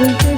Thank you.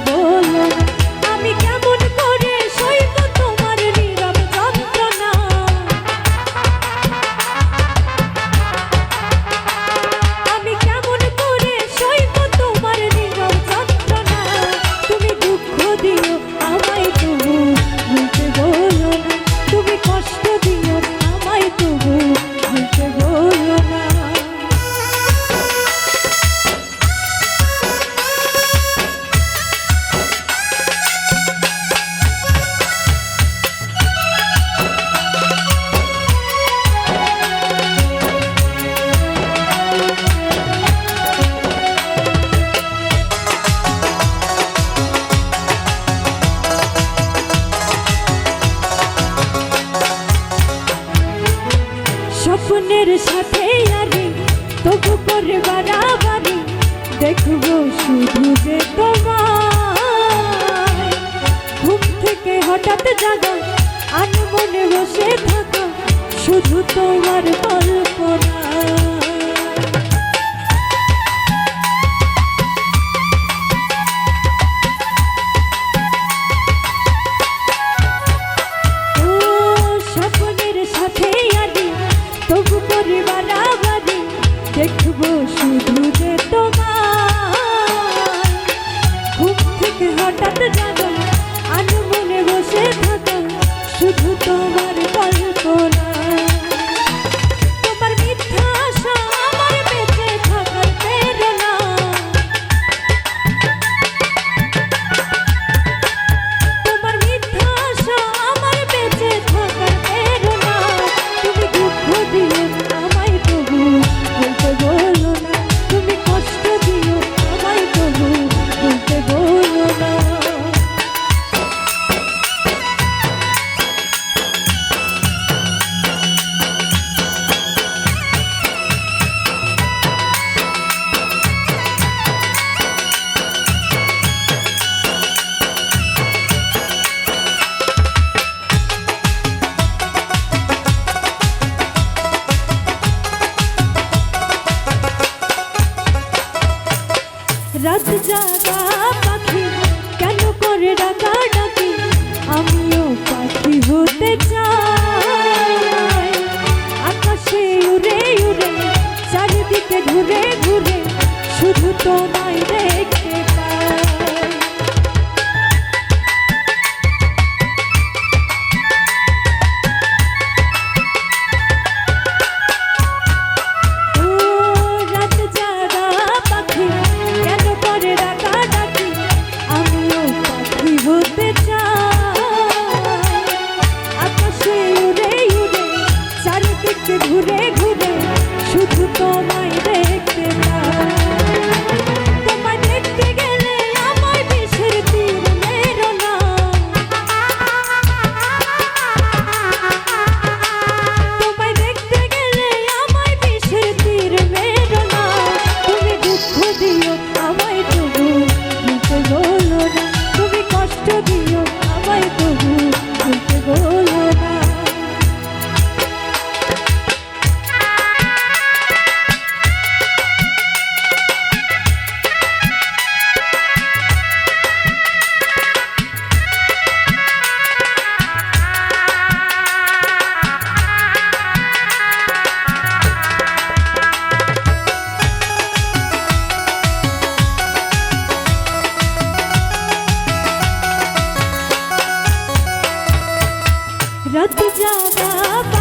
স্বপ্নের সাথে আরে তবু করে বাড়াবাড়ি দেখব শুধু যে তোমার ঘুম থেকে হঠাৎ জাগা, আনমনে বসে থাকা, শুধু তোমার কল্পনা। দেখব শুধু যে তোমার। ঘুম থেকে হঠাৎ জাগা আনমনে বসে থাকা শুধু তোমার রাত জাগা পাখি, কেন করে ডাকা ডাকি আমিও পাখি হতে চাই। আকাশে উড়ে উড়ে, চারিদিকে ঘুরে ঘুরে, শুধু তোমায় দেখতে ঘুরে রাত জাগা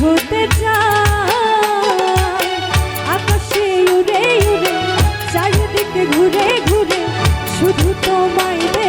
হতে আকাশে উড়ে উড়ে চারিদিকে ঘুরে ঘুরে শুধু তোমায়